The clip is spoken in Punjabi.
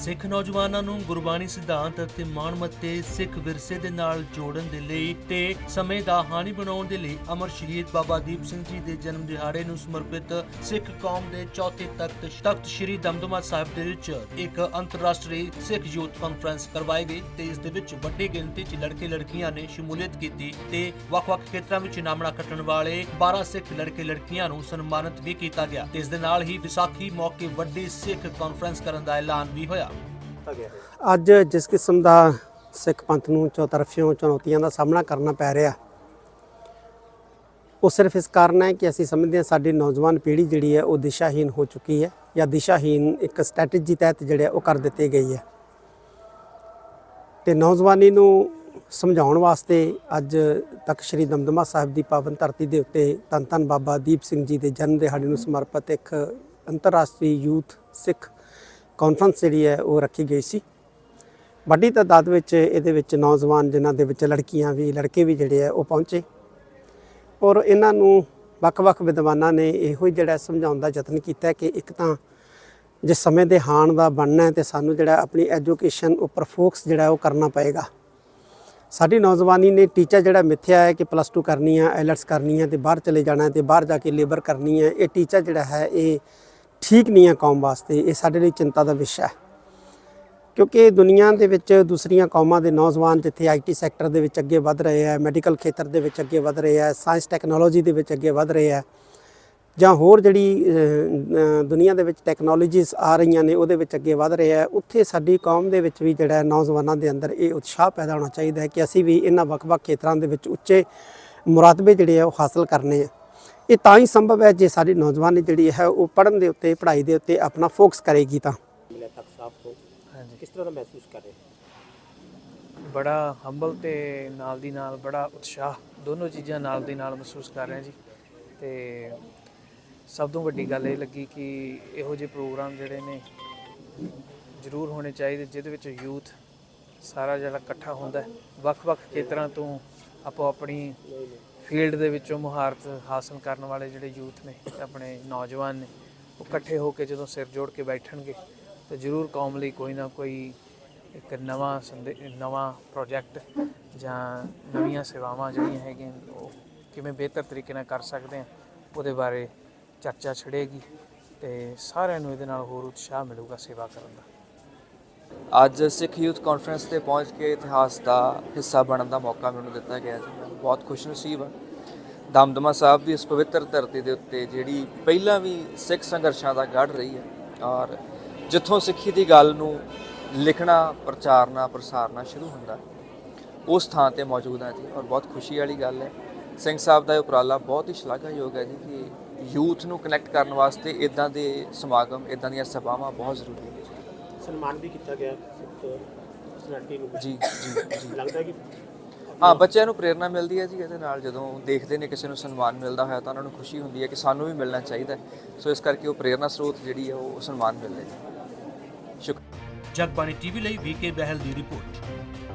ਸਿੱਖ ਨੌਜਵਾਨਾਂ ਨੂੰ ਗੁਰਬਾਣੀ ਸਿਧਾਂਤ ਅਤੇ ਮਾਣਮੱਤੇ ਸਿੱਖ ਵਿਰਸੇ ਦੇ ਨਾਲ ਜੋੜਨ ਦੇ ਲਈ ਤੇ ਸਮੇਂ ਦਾ ਹਾਨੀ ਬਣਾਉਣ ਦੇ ਲਈ ਅਮਰ ਸ਼ਹੀਦ ਬਾਬਾ ਦੀਪ ਸਿੰਘ ਜੀ ਦੇ ਜਨਮ ਦਿਹਾੜੇ ਨੂੰ ਸਮਰਪਿਤ ਸਿੱਖ ਕੌਮ ਦੇ ਚੌਥੇ ਤਖਤ ਤਖਤ ਸ੍ਰੀ ਦਮਦਮਾ ਸਾਹਿਬ ਦੇ ਵਿੱਚ ਇੱਕ ਅੰਤਰਰਾਸ਼ਟਰੀ ਸਿੱਖ ਯੂਥ ਕਾਨਫਰੰਸ ਕਰਵਾਈ ਗਈ ਤੇ ਇਸ ਦੇ ਵਿੱਚ ਵੱਡੀ ਗਿਣਤੀ 'ਚ ਲੜਕੇ ਲੜਕੀਆਂ ਨੇ ਸ਼ਮੂਲੀਅਤ ਕੀਤੀ ਤੇ ਵੱਖ-ਵੱਖ ਖੇਤਰਾਂ ਵਿੱਚ ਨਾਮਣਾ ਕੱਟਣ ਵਾਲੇ 12 ਸਿੱਖ ਲੜਕੇ ਲੜਕੀਆਂ ਨੂੰ ਸਨਮਾਨਿਤ ਵੀ ਕੀਤਾ ਗਿਆ ਤੇ ਇਸ ਦੇ ਨਾਲ ਹੀ ਵਿਸਾਖੀ ਮੌਕੇ ਵੱਡੀ ਸਿੱਖ ਕਾਨਫਰੰਸ ਕਰਨ ਦਾ ਐਲਾਨ ਵੀ ਹੋਇਆ। ਅੱਜ ਜਿਸ ਕਿਸਮ ਦਾ ਸਿੱਖ ਪੰਥ ਨੂੰ ਚੌਤਰਫਿਓਂ ਚੁਣੌਤੀਆਂ ਦਾ ਸਾਹਮਣਾ ਕਰਨਾ ਪੈ ਰਿਹਾ, ਉਹ ਸਿਰਫ ਇਸ ਕਾਰਨ ਹੈ ਕਿ ਅਸੀਂ ਸਮਝਦੇ ਹਾਂ ਸਾਡੀ ਨੌਜਵਾਨ ਪੀੜ੍ਹੀ ਜਿਹੜੀ ਹੈ ਉਹ ਦਿਸ਼ਾਹੀਨ ਹੋ ਚੁੱਕੀ ਹੈ ਜਾਂ ਦਿਸ਼ਾਹੀਨ ਇੱਕ ਸਟ੍ਰੈਟਜੀ ਤਹਿਤ ਜਿਹੜਾ ਉਹ ਕਰ ਦਿੱਤੀ ਗਈ ਹੈ। ਤੇ ਨੌਜਵਾਨੀ ਨੂੰ ਸਮਝਾਉਣ ਵਾਸਤੇ ਅੱਜ ਤੱਕ ਸ੍ਰੀ ਦਮਦਮਾ ਸਾਹਿਬ ਦੀ ਪਾਵਨ ਧਰਤੀ ਦੇ ਉੱਤੇ ਧੰਨ ਧੰਨ ਬਾਬਾ ਦੀਪ ਸਿੰਘ ਜੀ ਦੇ ਜਨਮ ਦਿਹਾੜੇ ਨੂੰ ਸਮਰਪਿਤ ਇੱਕ ਅੰਤਰਰਾਸ਼ਟਰੀ ਯੂਥ ਸਿੱਖ ਕਾਨਫਰੰਸ ਜਿਹੜੀ ਹੈ ਉਹ ਰੱਖੀ ਗਈ ਸੀ। ਵੱਡੀ ਤਾਦਾਦ ਵਿੱਚ ਇਹਦੇ ਵਿੱਚ ਨੌਜਵਾਨ ਜਿਨ੍ਹਾਂ ਦੇ ਵਿੱਚ ਲੜਕੀਆਂ ਵੀ, ਲੜਕੇ ਵੀ ਜਿਹੜੇ ਆ ਉਹ ਪਹੁੰਚੇ। ਔਰ ਇਹਨਾਂ ਨੂੰ ਵੱਖ-ਵੱਖ ਵਿਦਵਾਨਾਂ ਨੇ ਇਹੋ ਹੀ ਜਿਹੜਾ ਸਮਝਾਉਣ ਦਾ ਯਤਨ ਕੀਤਾ ਕਿ ਇੱਕ ਤਾਂ ਜੇ ਸਮੇਂ ਦੇ ਹਾਣ ਦਾ ਬਣਨਾ ਹੈ ਤੇ ਸਾਨੂੰ ਜਿਹੜਾ ਆਪਣੀ ਐਜੂਕੇਸ਼ਨ ਉੱਪਰ ਫੋਕਸ ਜਿਹੜਾ ਉਹ ਕਰਨਾ ਪਏਗਾ। ਸਾਡੀ ਨੌਜਵਾਨੀ ਨੇ ਟੀਚਾ ਜਿਹੜਾ ਮਿੱਥਿਆ ਹੈ ਕਿ ਪਲੱਸ 2 ਕਰਨੀ ਹੈ ਐਲਟਸ ਕਰਨੀ ਹੈ ਤੇ ਬਾਹਰ ਚਲੇ ਜਾਣਾ ਹੈ ਤੇ ਬਾਹਰ ਜਾ ਕੇ ਲੇਬਰ ਕਰਨੀ ਹੈ, ਇਹ ਟੀਚਾ ਜਿਹੜਾ ਹੈ, ਇਹ ਠੀਕ ਨਹੀਂ ਹੈ ਕੌਮ ਵਾਸਤੇ, ਇਹ ਸਾਡੇ ਲਈ ਚਿੰਤਾ ਦਾ ਵਿਸ਼ਾ ਹੈ। ਕਿਉਂਕਿ ਦੁਨੀਆ ਦੇ ਵਿੱਚ ਦੂਸਰੀਆਂ ਕੌਮਾਂ ਦੇ ਨੌਜਵਾਨ ਜਿੱਥੇ ਆਈਟੀ ਸੈਕਟਰ ਦੇ ਵਿੱਚ ਅੱਗੇ ਵਧ ਰਹੇ ਹੈ ਮੈਡੀਕਲ ਖੇਤਰ ਦੇ ਵਿੱਚ ਅੱਗੇ ਵਧ ਰਹੇ ਹੈ ਸਾਇੰਸ ਟੈਕਨੋਲੋਜੀ ਦੇ ਵਿੱਚ ਅੱਗੇ ਵਧ ਰਹੇ ਹੈ ਜਾਂ ਹੋਰ ਜਿਹੜੀ ਦੁਨੀਆ ਦੇ ਵਿੱਚ ਟੈਕਨੋਲੋਜੀਜ਼ ਆ ਰਹੀਆਂ ਨੇ, ਉਹਦੇ ਵਿੱਚ ਅੱਗੇ ਵਧ ਰਹੇ ਹੈ ਉੱਥੇ ਸਾਡੀ ਕੌਮ ਦੇ ਵਿੱਚ ਵੀ ਜਿਹੜਾ ਨੌਜਵਾਨਾਂ ਦੇ ਅੰਦਰ ਇਹ ਉਤਸ਼ਾਹ ਪੈਦਾ ਹੋਣਾ ਚਾਹੀਦਾ ਹੈ ਕਿ ਅਸੀਂ ਵੀ ਇਹਨਾਂ ਵੱਖ-ਵੱਖ ਖੇਤਰਾਂ ਦੇ ਵਿੱਚ ਉੱਚੇ ਮੁਰਾਤਬੇ ਜਿਹੜੇ ਆ ਉਹ ਹਾਸਲ ਕਰਨੇ ਆ। ਇਹ ਤਾਂ ਹੀ ਸੰਭਵ ਹੈ ਜੇ ਸਾਡੀ ਨੌਜਵਾਨੀ ਜਿਹੜੀ ਹੈ ਉਹ ਪੜ੍ਹਨ ਦੇ ਉੱਤੇ ਪੜ੍ਹਾਈ ਦੇ ਉੱਤੇ ਆਪਣਾ ਫੋਕਸ ਕਰੇਗੀ ਤਾਂ। ਕਿਸ ਤਰ੍ਹਾਂ ਦਾ ਮਹਿਸੂਸ ਕਰ ਰਹੇ? ਬੜਾ ਹੰਬਲ ਤੇ ਨਾਲ ਦੀ ਨਾਲ ਬੜਾ ਉਤਸ਼ਾਹ ਦੋਨੋਂ ਚੀਜ਼ਾਂ ਨਾਲ ਦੀ ਨਾਲ ਮਹਿਸੂਸ ਕਰ ਰਹੇ ਹਾਂ ਜੀ। ਤੇ ਸਭ ਤੋਂ ਵੱਡੀ ਗੱਲ ਇਹ ਲੱਗੀ ਕਿ ਇਹੋ ਜਿਹੇ ਪ੍ਰੋਗਰਾਮ ਜਿਹੜੇ ਨੇ ਜ਼ਰੂਰ ਹੋਣੇ ਚਾਹੀਦੇ ਜਿਹਦੇ ਵਿੱਚ ਯੂਥ ਸਾਰਾ ਜਿਹੜਾ ਇਕੱਠਾ ਹੁੰਦਾ ਵੱਖ-ਵੱਖ ਖੇਤਰਾਂ ਤੋਂ ਆਪੋ ਆਪਣੀ ਫੀਲਡ ਦੇ ਵਿੱਚੋਂ ਮੁਹਾਰਤ ਹਾਸਲ ਕਰਨ ਵਾਲੇ ਜਿਹੜੇ ਯੂਥ ਨੇ ਆਪਣੇ ਨੌਜਵਾਨ ਨੇ, ਉਹ ਇਕੱਠੇ ਹੋ ਕੇ ਜਦੋਂ ਸਿਰ ਜੋੜ ਕੇ ਬੈਠਣਗੇ, ਤਾਂ ਜ਼ਰੂਰ ਕੌਮ ਲਈ ਕੋਈ ਨਾ ਕੋਈ ਇੱਕ ਨਵਾਂ ਸੰਦੇ, ਨਵਾਂ ਪ੍ਰੋਜੈਕਟ ਜਾਂ ਨਵੀਆਂ ਸੇਵਾਵਾਂ ਜਿਹੜੀਆਂ ਹੈਗੀਆਂ, ਉਹ ਕਿਵੇਂ ਬਿਹਤਰ ਤਰੀਕੇ ਨਾਲ ਕਰ ਸਕਦੇ ਆ, ਉਹਦੇ ਬਾਰੇ ਚਰਚਾ ਛਿੜੇਗੀ ਤੇ ਸਾਰਿਆਂ ਨੂੰ ਇਹਦੇ ਨਾਲ ਹੋਰ ਉਤਸ਼ਾਹ ਮਿਲੂਗਾ ਸੇਵਾ ਕਰਨ ਦਾ। ਅੱਜ ਸਿੱਖ ਯੂਥ ਕਾਨਫਰੰਸ ਤੇ ਪਹੁੰਚ ਕੇ ਇਤਿਹਾਸ ਦਾ ਹਿੱਸਾ ਬਣਨ ਦਾ ਮੌਕਾ ਮੈਨੂੰ ਦਿੱਤਾ ਗਿਆ ਜੀ। ਬਹੁਤ ਖੁਸ਼ਨਸੀਬ ਹਾਂ ਦਮਦਮਾ ਸਾਹਿਬ ਦੀ ਇਸ ਪਵਿੱਤਰ ਧਰਤੀ ਦੇ ਉੱਤੇ ਜਿਹੜੀ ਪਹਿਲਾਂ ਵੀ ਸਿੱਖ ਸੰਘਰਸ਼ਾਂ ਦਾ ਗੜ ਰਹੀ ਹੈ ਔਰ ਜਿੱਥੋਂ ਸਿੱਖੀ ਦੀ ਗੱਲ ਨੂੰ ਲਿਖਣਾ ਪ੍ਰਚਾਰਨਾ ਪ੍ਰਸਾਰਨਾ ਸ਼ੁਰੂ ਹੁੰਦਾ ਉਸ ਥਾਂ ਤੇ ਮੌਜੂਦ ਹਾਂ ਜੀ ਔਰ ਬਹੁਤ ਖੁਸ਼ੀ ਵਾਲੀ ਗੱਲ ਹੈ। ਸਿੰਘ ਸਾਹਿਬ ਦਾ ਇਹ ਉਪਰਾਲਾ ਬਹੁਤ ਹੀ ਸ਼ਲਾਘਾਯੋਗ ਹੈ ਜੀ ਕਿ ਯੂਥ ਨੂੰ ਕਨੈਕਟ ਕਰਨ ਵਾਸਤੇ ਇਦਾਂ ਦੇ ਸਮਾਗਮ ਇਦਾਂ ਦੀਆਂ ਸਭਾਵਾਂ ਬਹੁਤ ਜ਼ਰੂਰੀ ਹੈ ਸਨਮਾਨ ਵੀ ਕੀਤਾ ਗਿਆ ਸਿੱਖ ਪਰਸਨੈਲਿਟੀ ਨੂੰ। ਜੀ ਜੀ ਜੀ। ਲੱਗਦਾ ਕਿ ਹਾਂ, ਬੱਚਿਆਂ ਨੂੰ ਪ੍ਰੇਰਣਾ ਮਿਲਦੀ ਹੈ ਜੀ, ਇਹਦੇ ਨਾਲ ਜਦੋਂ ਦੇਖਦੇ ਨੇ ਕਿਸੇ ਨੂੰ ਸਨਮਾਨ ਮਿਲਦਾ ਹੋਇਆ ਤਾਂ ਉਹਨਾਂ ਨੂੰ ਖੁਸ਼ੀ ਹੁੰਦੀ ਹੈ ਕਿ ਸਾਨੂੰ ਵੀ ਮਿਲਣਾ ਚਾਹੀਦਾ ਸੋ ਇਸ ਕਰਕੇ ਉਹ ਪ੍ਰੇਰਣਾ ਸਰੋਤ ਜਿਹੜੀ ਹੈ, ਉਹ ਸਨਮਾਨ ਮਿਲਦਾ ਹੈ ਜੀ। ਸ਼ੁਕਰ ਜਗਬਾਣੀ ਟੀਵੀ ਲਈ ਵੀਕੇ ਬਹਿਲ ਦੀ ਰਿਪੋਰਟ।